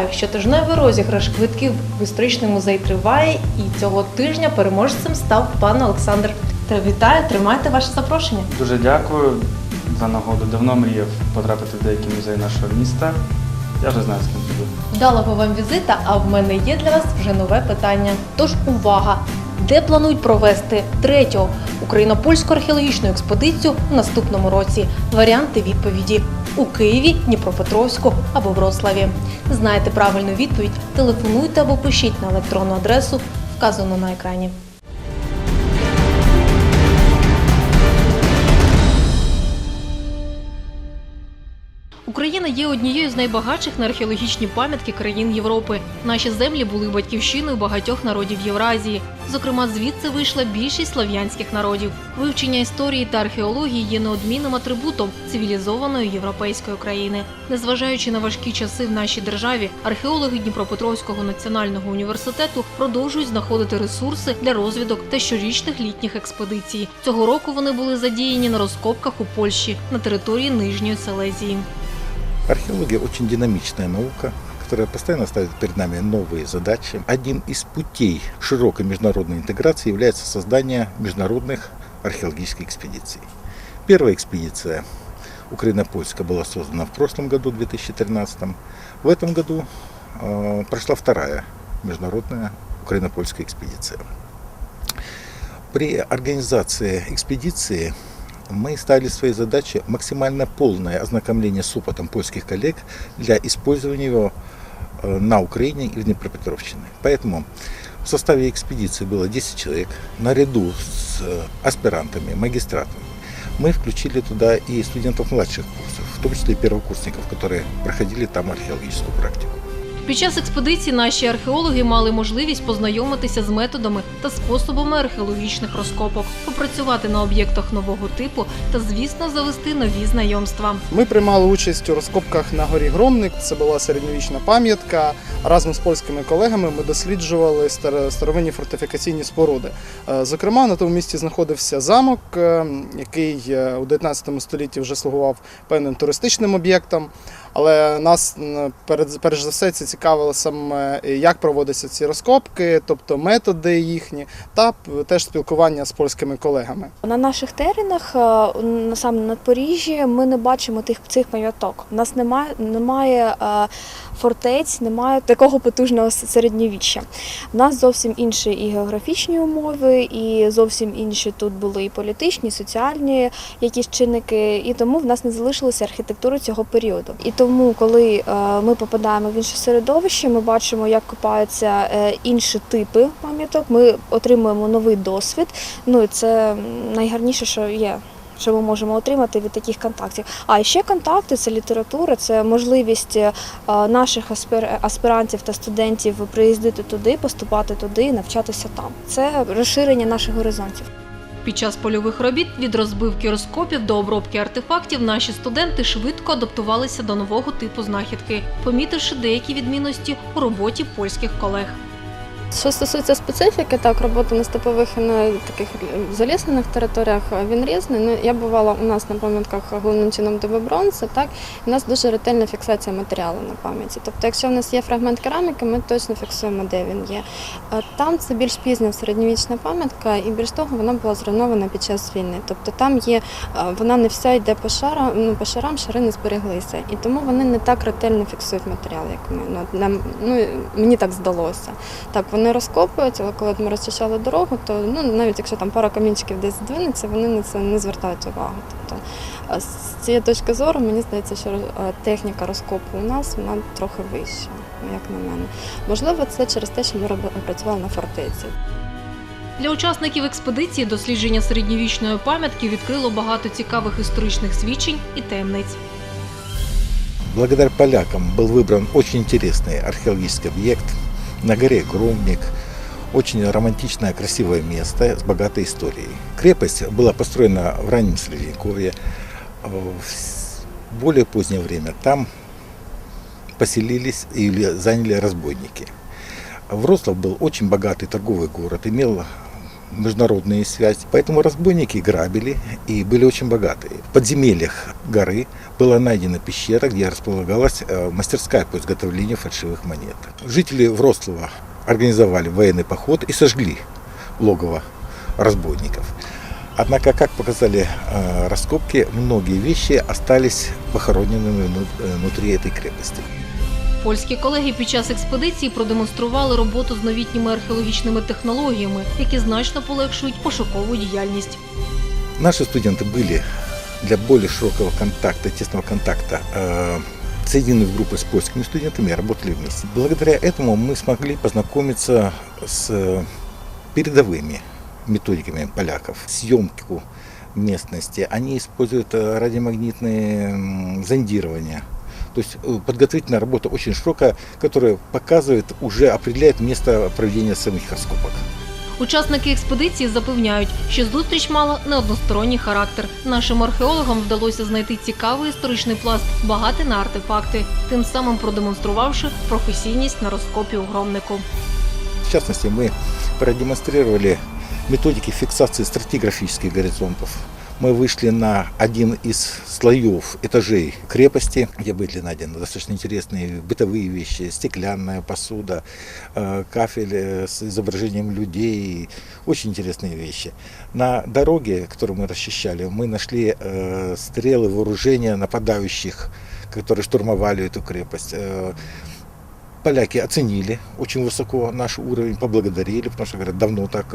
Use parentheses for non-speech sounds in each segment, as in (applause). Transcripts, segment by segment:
Вітаю! Щотижневий розіграш квитків в історичний музей триває, і цього тижня переможцем став пан Олександр. Та вітаю, тримайте ваше запрошення. Дуже дякую за нагоду. Давно мріяв потрапити в деякі музеї нашого міста. Я вже знаю, з ким піду. Вдалого вам візита, а в мене є для вас вже нове питання. Тож увага! Де планують провести третю україно-польську археологічну експедицію у наступному році? Варіанти відповіді у Києві, Дніпропетровську або Вроцлаві. Знаєте правильну відповідь? Телефонуйте або пишіть на електронну адресу, вказану на екрані. Є однією з найбагатших на археологічні пам'ятки країн Європи. Наші землі були батьківщиною багатьох народів Євразії. Зокрема, звідси вийшла більшість слав'янських народів. Вивчення історії та археології є неодмінним атрибутом цивілізованої європейської країни. Незважаючи на важкі часи в нашій державі, археологи Дніпропетровського національного університету продовжують знаходити ресурси для розвідок та щорічних літніх експедицій. Цього року вони були задіяні на розкопках у Польщі на території Нижньої Селезії. Археология очень динамичная наука, которая постоянно ставит перед нами новые задачи. Одним из путей широкой международной интеграции является создание международных археологических экспедиций. Первая экспедиция украино-польская была создана в прошлом году, 2013. В этом году э, прошла вторая международная украино-польская экспедиция. При организации экспедиции мы ставили своей задачей максимально полное ознакомление с опытом польских коллег для использования его э, на Украине и в Днепропетровщине. Поэтому в составе экспедиции было 10 человек. Наряду с э, аспирантами, магистратами мы включили туда и студентов младших курсов, в том числе первокурсников, которые проходили там археологическую практику. Під час експедиції наші археологи мали можливість познайомитися з методами та способами археологічних розкопок, попрацювати на об'єктах нового типу та, звісно, завести нові знайомства. Ми приймали участь у розкопках на горі Громник. Це була середньовічна пам'ятка. Разом з польськими колегами ми досліджували старовинні фортифікаційні споруди. Е, Зокрема, на тому місці знаходився замок, е, який е, у 19 столітті вже слугував певним туристичним об'єктом. Але нас перш за все це цікавило саме, е, як проводяться ці розкопки, тобто методи їхні, та теж спілкування з польськими колегами. На наших теренах, е, саме на Поріжжі, ми не бачимо тих цих пам'яток. У нас немає, немає фортець, немає такого потужного середньовіччя. У нас зовсім інші і географічні умови, і зовсім інші тут були і політичні, і соціальні якісь чинники, і тому в нас не залишилося архітектури цього періоду. І тому, коли е, ми попадаємо в інше середовище, ми бачимо, як копаються е, інші типи пам'яток. Ми отримуємо новий досвід. Ну і це найгарніше, що є. Що ми можемо отримати від таких контактів. А і ще контакти це література, це можливість е, наших аспірантів та студентів приїздити туди, поступати туди навчатися там. Це розширення наших горизонтів. Під час польових робіт від розбивки розкопів до обробки артефактів наші студенти швидко адаптувалися до нового типу знахідки, помітивши деякі відмінності у роботі польських колег. Що стосується специфіки, так роботи на степових і на таких заліснених територіях е, він різний. Ну я бувала у нас на пам'ятках головним чином бронзи, так і у нас дуже ретельна фіксація матеріалу на пам'яті. Тобто, якщо в нас є фрагмент кераміки, ми точно фіксуємо, де він є. Е, Там це більш пізня середньовічна пам'ятка, і більш того, вона була зруйнована під час війни. Тобто там є е, вона не вся йде по шарам, ну по шарам шари не збереглися, і тому вони не так ретельно фіксують матеріал, як ми. Ну, нам ну мені так здалося. Так, вони розкопують, але коли ми розчищали дорогу, то ну навіть якщо там пара камінчиків десь здвинеться, вони на це не звертають увагу. Тобто а з цієї точки зору мені здається, що е, техніка розкопу у нас вона трохи вища, ну, як на мене. Можливо, це через те, що ми роби- працювали на фортеці. Для учасників експедиції дослідження середньовічної пам'ятки відкрило багато цікавих історичних свідчень і таємниць. Благодаря полякам был выбран очень интересный археологический объект На горе Громник. Очень романтичное, красивое место с богатой историей. Крепость была построена в раннем Средневековье. В более позднее время там поселились или заняли разбойники. Вроцлав был очень богатый торговый город, имел международные связи. Поэтому разбойники грабили и были очень богатые. В подземельях горы была найдена пещера, где располагалась э, мастерская по изготовлению фальшивых монет. Жители Вроцлава организовали военный поход и сожгли логово разбойников. Однако, как показали э, раскопки, многие вещи остались похороненными э, внутри этой крепости. Польські колеги під час експедиції продемонстрували роботу з новітніми археологічними технологіями, які значно полегшують пошукову діяльність. Наши студенты были для более широкого контакта, тесного контакта э, соединены в группы с польскими студентами и работали вместе. Благодаря этому мы смогли познакомиться с э, передовыми методиками поляков. Съемку местности. Они используют э, радиомагнитные м, зондирования. То есть э, подготовительная работа очень широкая, которая показывает, уже определяет место проведения самих раскопок. Учасники експедиції запевняють, що зустріч мала не односторонній характер. Нашим археологам вдалося знайти цікавий історичний пласт, багатий на артефакти, тим самим продемонструвавши професійність на розкопі у громнику. В частности, мы продемонстрировали методики фиксации стратиграфических горизонтов. Мы вышли на один из слоев этажей крепости, где были найдены достаточно интересные бытовые вещи, стеклянная посуда, э, кафель э, с изображением людей, очень интересные вещи. На дороге, которую мы расчищали, мы нашли э, стрелы вооружения нападающих, которые штурмовали эту крепость. Поляки оценили очень высоко наш уровень, поблагодарили, потому что, говорят, давно так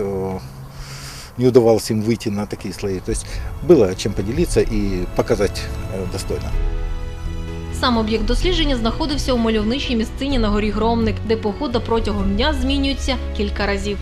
не удавалось им выйти на такие слои. То есть было чем поделиться и показать э, достойно. Сам об'єкт дослідження знаходився у мальовничій місцині на горі Громник, де погода протягом дня змінюється кілька разів.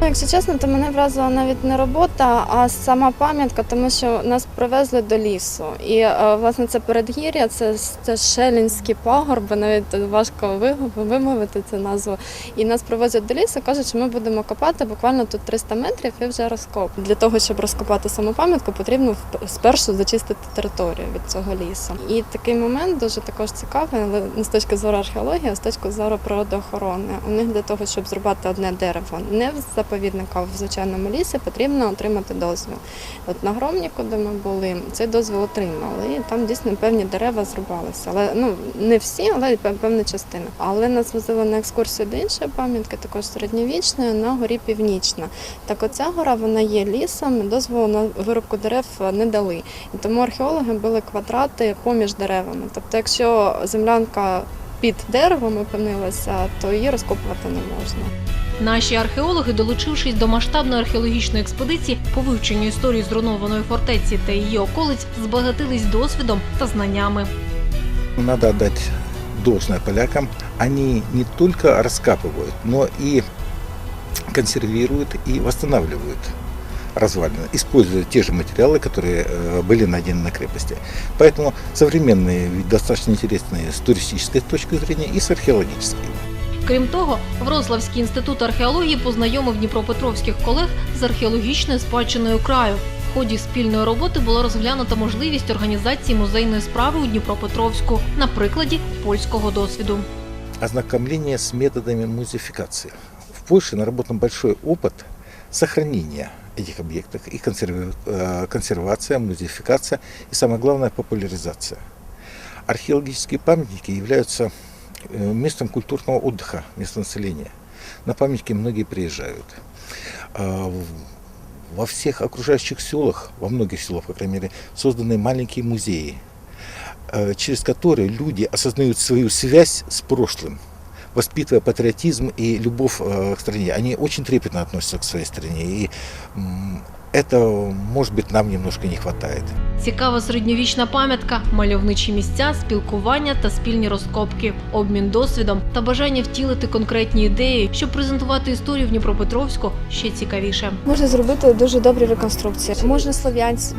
Ну, Якщо чесно, то мене вразила навіть не робота, а сама пам'ятка, тому що нас привезли до лісу. І е, власне це передгір'я, це, це шелінські пагорби, навіть важко ви- вимовити цю назву. І нас привозять до лісу, кажуть, що ми будемо копати буквально тут 300 метрів і вже розкоп. Для того, щоб розкопати саму пам'ятку, потрібно спершу зачистити територію від цього лісу. І такий момент дуже також цікавий, але не з точки зору археології, а з точки зору природоохорони. У них для того, щоб зрубати одне дерево, не в заповідника, в звичайному лісі, потрібно отримати дозвіл. От на Громніку, де ми були, цей дозвіл отримали. І там дійсно певні дерева зрубалися. Але ну не всі, але пев- певна частина. Але нас возили на екскурсію до іншої пам'ятки, також середньовічної, на горі Північна. Так оця гора вона є лісом, дозволу на вирубку дерев не дали. І тому археологи били квадрати поміж деревами. Тобто, якщо землянка під деревом опинилася, то її розкопувати не можна. Наші археологи, долучившись до масштабної археологічної експедиції по вивченню історії зруйнованої фортеці та її околиць, збагатились досвідом та знаннями. Надо отдать должное полякам. Они не только раскапывают, но и консервируют и восстанавливают развалины, используя те же материалы, которые э, были найдены на крепости. Поэтому современные ведь достаточно интересные с туристической точки зрения и с археологической. Крім того, Вроцлавський інститут археології познайомив дніпропетровських колег з археологічною спадщиною краю. В ході спільної роботи була розглянута можливість організації музейної справи у Дніпропетровську на прикладі польського досвіду. Ознакомление с методами музификации. В Польше наработан большой опыт сохранения этих объектов, их консерви- э, консервация, музификация и, самое главное, популяризация. Археологические памятники являются э, Местом культурного отдыха местного населения. На памятники многие приезжают. А Во всех окружающих селах, во многих селах, по крайней мере, созданы маленькие музеи, э, через которые люди осознают свою связь с прошлым, воспитывая патриотизм и любовь э, к стране. Они очень трепетно относятся к своей стране. И этого, может быть, нам немножко не хватает. Цікава середньовічна пам'ятка, мальовничі місця, спілкування та спільні розкопки, обмін досвідом та бажання втілити конкретні ідеї, щоб презентувати історію в Дніпропетровську ще цікавіше. Можна зробити дуже добрі реконструкції. Можна слов'янсь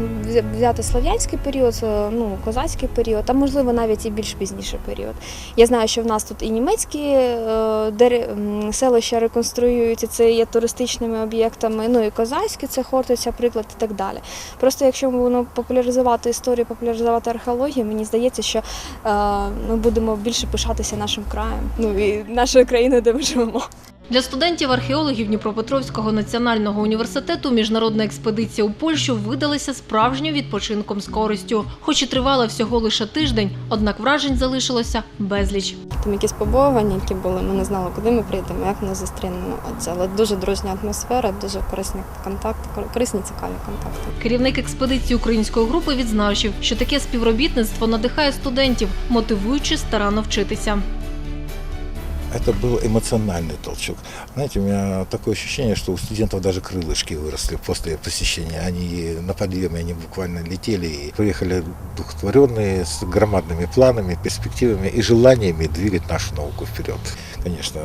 взяти слов'янський період, е, ну козацький період, а можливо навіть і більш пізніший період. Я знаю, що в нас тут і німецькі е, селища реконструюються, це є туристичними об'єктами. Ну і козацькі, це Хортиця, приклад і так далі. Просто якщо ми будемо популяризувати історію, популяризувати археологію, мені здається, що е, ми будемо більше пишатися нашим краєм, ну і нашою країною, де ми живемо. Для студентів-археологів Дніпропетровського національного університету міжнародна експедиція у Польщу видалася справжнім відпочинком з користю. Хоч і тривала всього лише тиждень, однак вражень залишилося безліч. Там якісь побоювання, які були, ми не знали, куди ми приїдемо, як нас зустрінемо. Це але дуже дружня атмосфера, дуже корисні контакти, корисні цікаві контакти. Керівник експедиції української групи відзначив, що таке співробітництво надихає студентів, мотивуючи старанно вчитися. Это был эмоциональный толчок. Знаете, у меня такое ощущение, что у студентов даже крылышки выросли после посещения. Они на подъеме, они буквально летели и приехали духотворенные, с громадными планами, перспективами и желаниями двигать нашу науку вперед. Конечно,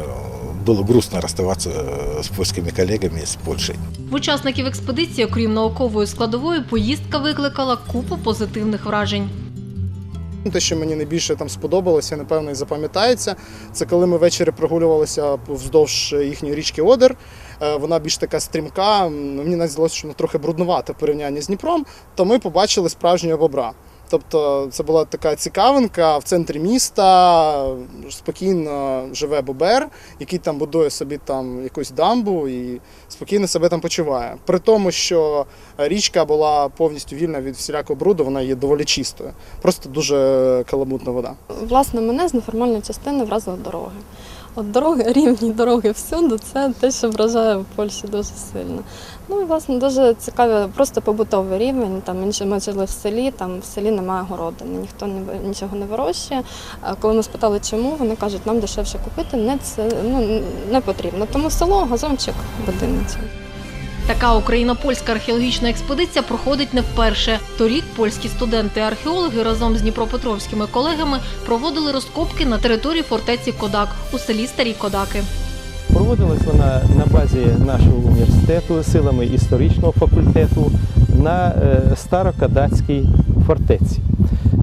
было грустно расставаться э, с польскими коллегами из Польши. В учасників експедиції, окрім наукової складової, поїздка викликала купу позитивних вражень. Те, що мені найбільше там сподобалося, напевно, і запам'ятається, це коли ми ввечері прогулювалися вздовж їхньої річки Одер. Е, Вона більш така стрімка. Мені навіть здалося, що вона трохи бруднувата в порівнянні з Дніпром, то ми побачили справжнього бобра. Тобто це була така цікавинка в центрі міста, спокійно живе бобер, який там будує собі там якусь дамбу і спокійно себе там почуває. При тому, що річка була повністю вільна від всілякого бруду, вона є доволі чистою. Просто дуже каламутна вода. Власне, мене з неформальної частини вразили дороги. От дороги, (laughs) рівні дороги всюди, це те, що вражає в Польщі дуже сильно. Ну і власне дуже цікавий, просто побутовий рівень. Там інші ми жили в селі, там в селі немає городини, ніхто не нічого не вирощує. А коли ми спитали, чому, вони кажуть, нам дешевше купити, не це ну не потрібно. Тому село, газончик, будиночок. Така україно-польська археологічна експедиція проходить не вперше. Торік польські студенти-археологи разом з дніпропетровськими колегами проводили розкопки на території фортеці Кодак у селі Старі Кодаки. Проводилась вона на базі нашого університету силами історичного факультету на е, Старокадацькій фортеці.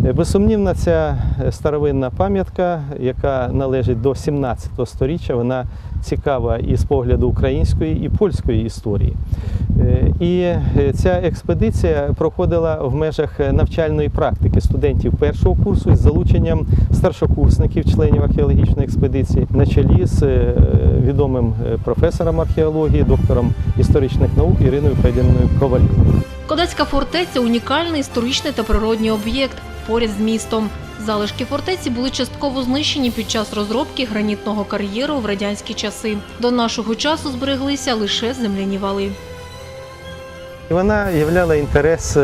Е, Безсумнівно, ця е, старовинна пам'ятка, яка належить до 17 століття, вона цікава і з погляду української і польської історії. Е, І ця експедиція проходила в межах навчальної практики студентів першого курсу із залученням старшокурсників, членів археологічної експедиції, на чолі з відомим професором археології, доктором історичних наук Іриною Федіною Коваль. Кодацька фортеця унікальний історичний та природній об'єкт поряд з містом. Залишки фортеці були частково знищені під час розробки гранітного кар'єру в радянські часи. До нашого часу збереглися лише земляні вали. І Вона являла інтерес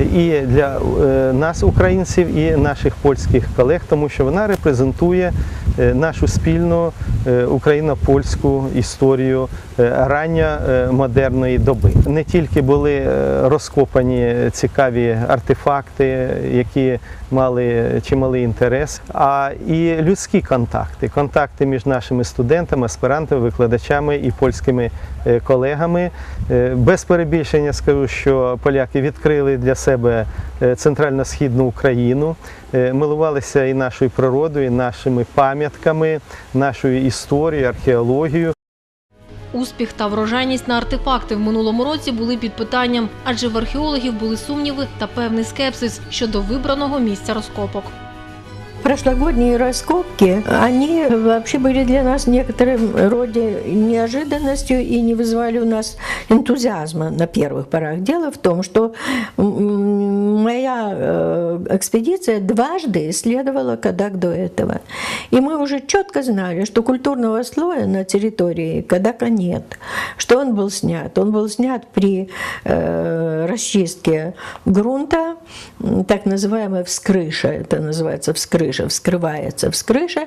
і для е, нас, українців, і наших польських колег, тому що вона репрезентує е, нашу спільну е, україно-польську історію рання модерної доби. Не тільки були розкопані цікаві артефакти, які мали чималий інтерес, а і людські контакти, контакти між нашими студентами, аспірантами, викладачами і польськими колегами. Е, Без перебільшення скажу, що поляки відкрили для себе е, центрально-східну Україну, е, милувалися і нашою природою, і нашими пам'ятками, нашою історією, археологією. Успіх та врожайність на артефакти в минулому році були під питанням, адже в археологів були сумніви та певний скепсис щодо вибраного місця розкопок. Прошлогодние раскопки, они вообще были для нас в некотором роде неожиданностью и не вызывали у нас энтузиазма на первых порах. Дело в том, что м, моя э, экспедиция дважды исследовала Кадак до этого. И мы уже четко знали, что культурного слоя на территории Кадака нет, что он был снят. Он был снят при э, расчистке грунта, так называемая вскрыша, это называется вскрыша, вскрывается вскрыша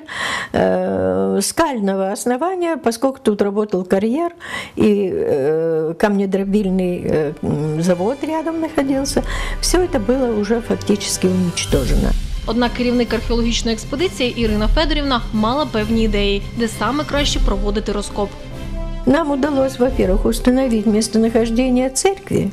э, скального основания, поскольку тут работал карьер и камнедробильный завод рядом находился, все это было уже фактически уничтожено. Однак керівник археологічної експедиції Ірина Федорівна мала певні ідеї, де саме краще проводити розкоп. Нам удалось, во-первых, установить местонахождение церкви.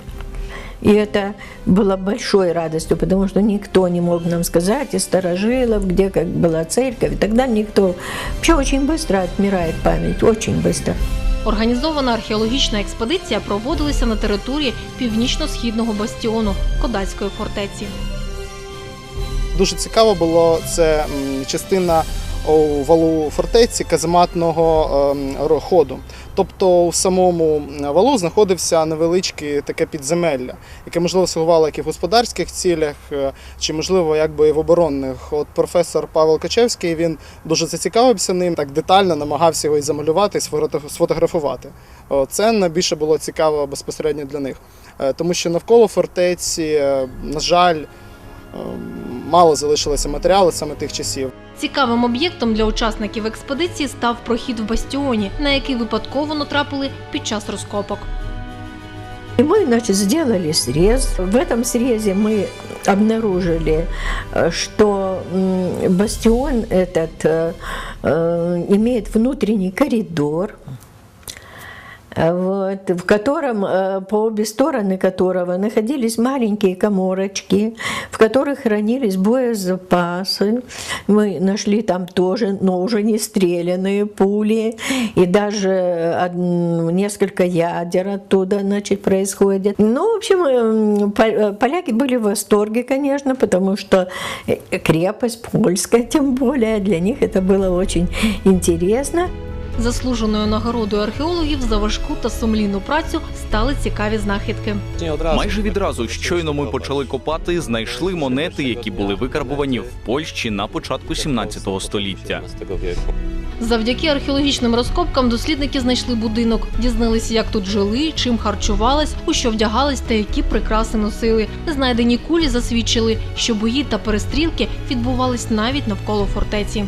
И это было большой радостью, потому что никто не мог нам сказать из старожилов, где как была церковь. И тогда никто... Вообще очень быстро отмирает память, очень быстро. Організована археологічна експедиція проводилася на території північно-східного бастіону Кодацької фортеці. Дуже цікаво було це частина у валу фортеці казематного ем, ходу. Тобто у самому валу знаходився невеличке таке підземелля, яке можливо слугувало як і в господарських цілях, е, чи можливо якби і в оборонних. От професор Павел Качевський він дуже зацікавився ним, так детально намагався його і замалювати, і сфотографувати. Це найбільше було цікаво безпосередньо для них, Е, тому що навколо фортеці, е, на жаль, е, мало залишилося матеріалу саме тих часів. Цікавим об'єктом для учасників експедиції став прохід в бастіоні, на який випадково натрапили під час розкопок. И мы, значит, сделали срез. В этом срезе мы обнаружили, э, что м, бастион этот э, э, имеет внутренний коридор, э, вот, в котором, э, по обе стороны которого находились маленькие коморочки, в которых хранились боезапасы. Мы нашли там тоже, но уже не стрелянные пули, и даже несколько ядер оттуда значит, происходит. Ну, в общем, эм, э, поляки были в восторге, конечно, потому что э, крепость польская, тем более, для них это было очень интересно. Заслуженою нагородою археологів за важку та сумлінну працю стали цікаві знахідки. Майже відразу, щойно ми почали копати, знайшли монети, які були викарбувані в Польщі на початку 17 століття. Завдяки археологічним розкопкам дослідники знайшли будинок, дізналися, як тут жили, чим харчувались, у що вдягались та які прикраси носили. Знайдені кулі засвідчили, що бої та перестрілки відбувались навіть навколо фортеці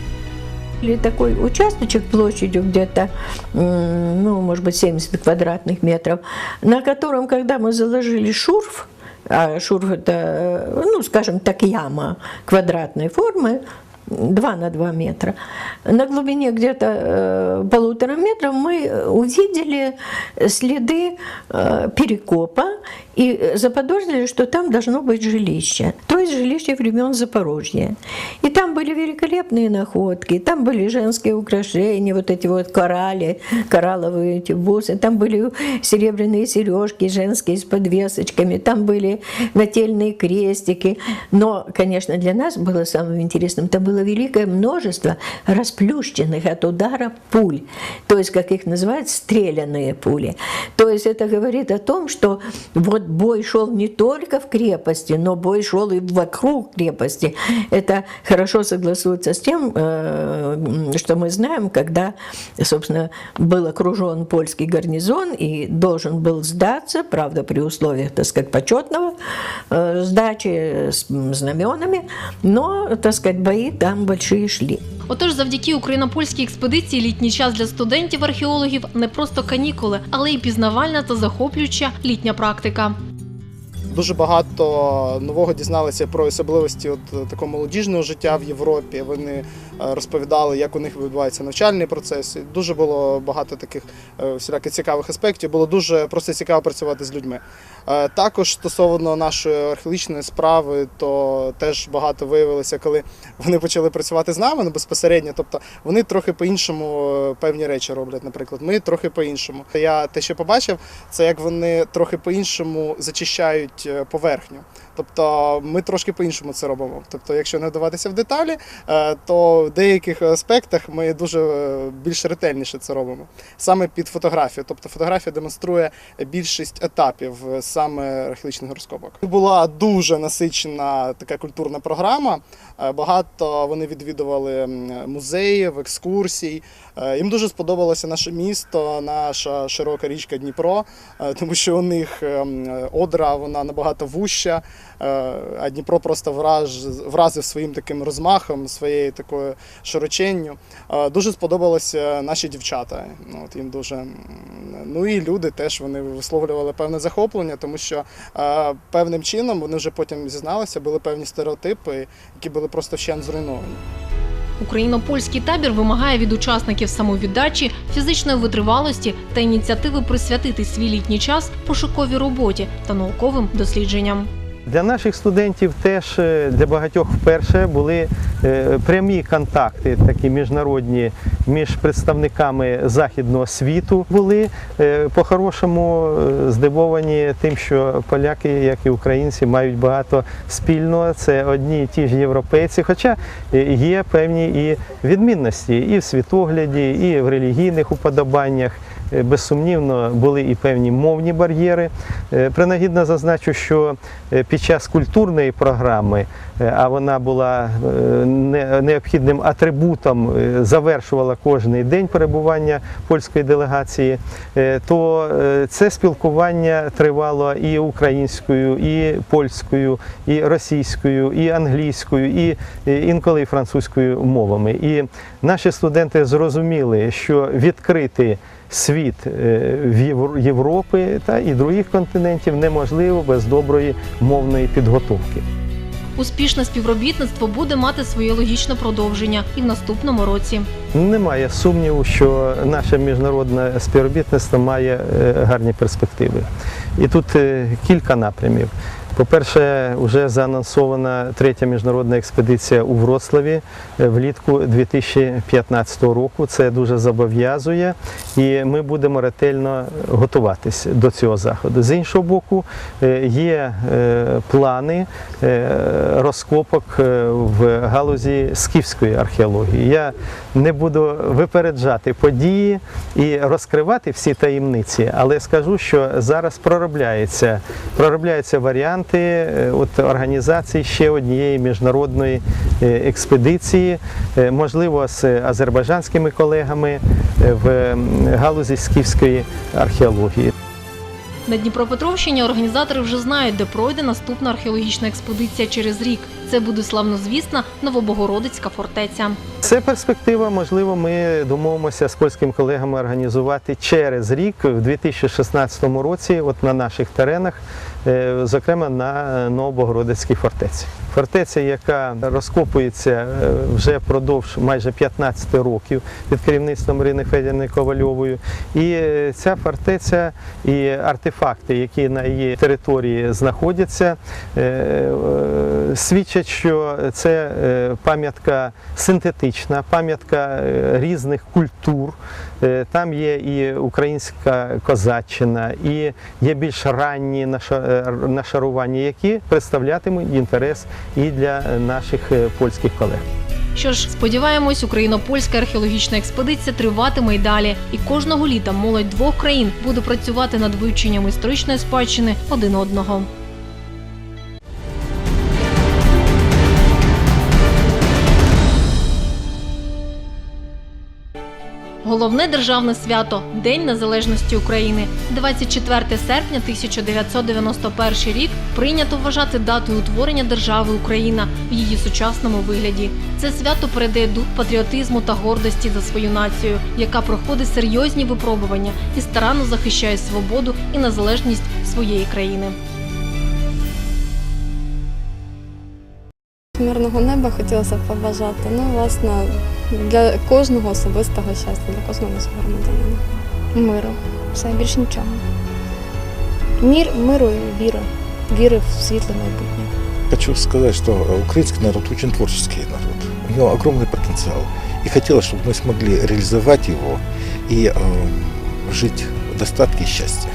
Или такой участочек площадью где-то, м, ну, может быть, 70 квадратных метров, на котором, когда мы заложили шурф, а шурф это, э, ну, скажем так, яма квадратной формы, 2 на 2 метра. На глубине где-то э, полутора метров мы увидели следы э, перекопа и заподозрили, что там должно быть жилище. То есть жилище времен Запорожья. И там были великолепные находки, там были женские украшения, вот эти вот корали, коралловые эти бусы, там были серебряные сережки женские с подвесочками, там были нательные крестики. Но, конечно, для нас было самым интересным, там было великое множество расплющенных от удара пуль, то есть, как их называют, стрелянные пули. То есть это говорит о том, что вот бой шел не только в крепости, но бой шел и вокруг крепости. Это хорошо согласуется с тем, э, что мы знаем, когда, собственно, был окружен польский гарнизон и должен был сдаться, правда, при условиях, так сказать, почетного э, сдачи с знаменами, но, так сказать, бои там большие шли. Отож, завдяки україно-польській експедиції літній час для студентів-археологів не просто канікули, але й пізнавальна та захоплююча літня практика. Дуже багато нового дізналися про особливості от е, такого молодіжного життя в Європі. Вони розповідали, як у них відбувається навчальний процес. Дуже було багато таких е, всіляких цікавих аспектів. Було дуже просто цікаво працювати з людьми. Е, Також стосовно нашої археологічної справи, то теж багато виявилося, коли (laughs) вони почали працювати з нами ну, безпосередньо. Тобто вони трохи по-іншому е, певні речі роблять, наприклад. Ми трохи по-іншому. Я те, що побачив, це як вони трохи по-іншому зачищають е, поверхню. Тобто ми трошки по-іншому це робимо. Тобто, якщо не вдаватися в деталі, е, то в деяких аспектах ми дуже е, більш ретельніше це робимо. Саме під фотографію. Тобто фотографія демонструє більшість етапів е, саме археологічних розкопок. Була дуже насичена така культурна програма. Е, Багато вони відвідували музеїв, екскурсій. Їм дуже сподобалося наше місто, наша широка річка Дніпро, тому що у них одра вона набагато вуща, а Дніпро просто враж, вразив своїм таким розмахом, своєю такою широченню. Дуже сподобалося наші дівчата. Ну, От їм дуже ну і люди теж вони висловлювали певне захоплення, тому що певним чином вони вже потім зізналися, були певні стереотипи, які були просто вщент зруйновані. Україно-польський табір вимагає від учасників самовіддачі, фізичної витривалості та ініціативи присвятити свій літній час пошуковій роботі та науковим дослідженням. Для наших студентів теж е, для багатьох вперше були е, прямі контакти, такі міжнародні між представниками західного світу. Були е, по-хорошому здивовані тим, що поляки, як і українці, мають багато спільного. Це одні і ті ж європейці, хоча є певні і відмінності і в світогляді, і в релігійних уподобаннях. Е, Безсумнівно були і певні мовні бар'єри. Е, Принагідно зазначу, що е, під час культурної програми, а вона була необхідним атрибутом, завершувала кожний день перебування польської делегації, то це спілкування тривало і українською, і польською, і російською, і англійською, і інколи і французькою мовами. І наші студенти зрозуміли, що відкрити світ е, Європи та і других континентів неможливо без доброї мовної підготовки. Успішне співробітництво буде мати своє логічне продовження і в наступному році. Немає сумніву, що наше міжнародне співробітництво має е, гарні перспективи. І тут е, кілька напрямів. По-перше, вже заанонсована третя міжнародна експедиція у Вроцлаві е, влітку 2015 року. Це дуже зобов'язує, і ми будемо ретельно готуватись до цього заходу. З іншого боку, е, є е, плани е, розкопок е, в галузі скіфської археології. Я не буду випереджати події і розкривати всі таємниці, але скажу, що зараз проробляється, проробляються варіанти е, от, організації ще однієї міжнародної е, експедиції, е, можливо, з азербайджанськими колегами в галузі скіфської археології. На Дніпропетровщині організатори вже знають, де пройде наступна археологічна експедиція через рік. Це буде славнозвісна Новобогородицька фортеця. Це перспектива. Можливо, ми домовимося з польськими колегами організувати через рік, в 2016 році, от на наших теренах, е, зокрема на Новобогородицькій фортеці. Фортеця, яка розкопується е, вже впродовж майже 15 років під керівництвом Ірини Федірни Ковальовою. І е, ця фортеця і артефакти, які на її території знаходяться, е, е, що це е, пам'ятка синтетична, пам'ятка е, різних культур. Е, Там є і українська козаччина, і є більш ранні наша- нашарування, які представлятимуть інтерес і для наших польських колег. Що ж, сподіваємось, україно-польська археологічна експедиція триватиме й далі. І кожного літа молодь двох країн буде працювати над вивченням історичної спадщини один одного. Головне державне свято День Незалежності України. 24 серпня 1991 рік прийнято вважати датою утворення держави Україна в її сучасному вигляді. Це свято передає дух патріотизму та гордості за свою націю, яка проходить серйозні випробування і старанно захищає свободу і незалежність своєї країни. Мирного неба хотілося б побажати. Ну, власне, для кожного особистого щастя, для кожного нашого громадянина. Миру. Все більше нічого. Мір, миру і віри. Віри в світле майбутнє. Хочу сказать, что э, украинский народ очень творческий народ. У него огромный потенциал. И хотелось, чтобы мы смогли реализовать его и э, жить в достатке и счастье.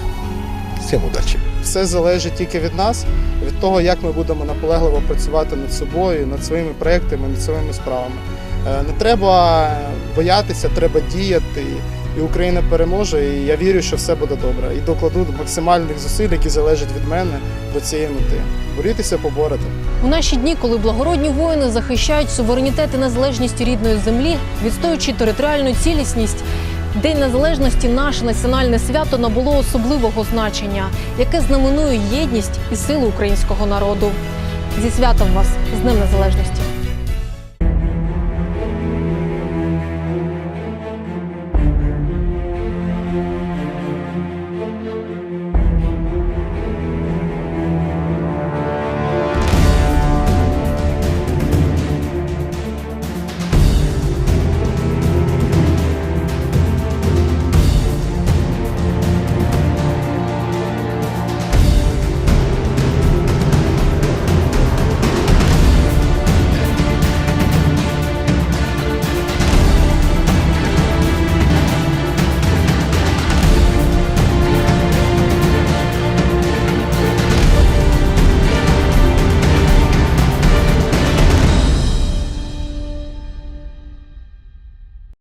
Всем удачи! Все залежить тільки від нас, від того, як ми будемо наполегливо працювати над собою, над своїми проектами, над своїми справами. Е, Не треба боятися, треба діяти. І Україна переможе, і я вірю, що все буде добре. І докладу максимальних зусиль, які залежать від мене до цієї мети. Борітеся, поборете. У наші дні, коли благородні воїни захищають суверенітет і незалежність рідної землі, відстоюючи територіальну цілісність. День незалежності наше національне свято набуло особливого значення, яке знаменує єдність і силу українського народу. Зі святом вас з Днем Незалежності!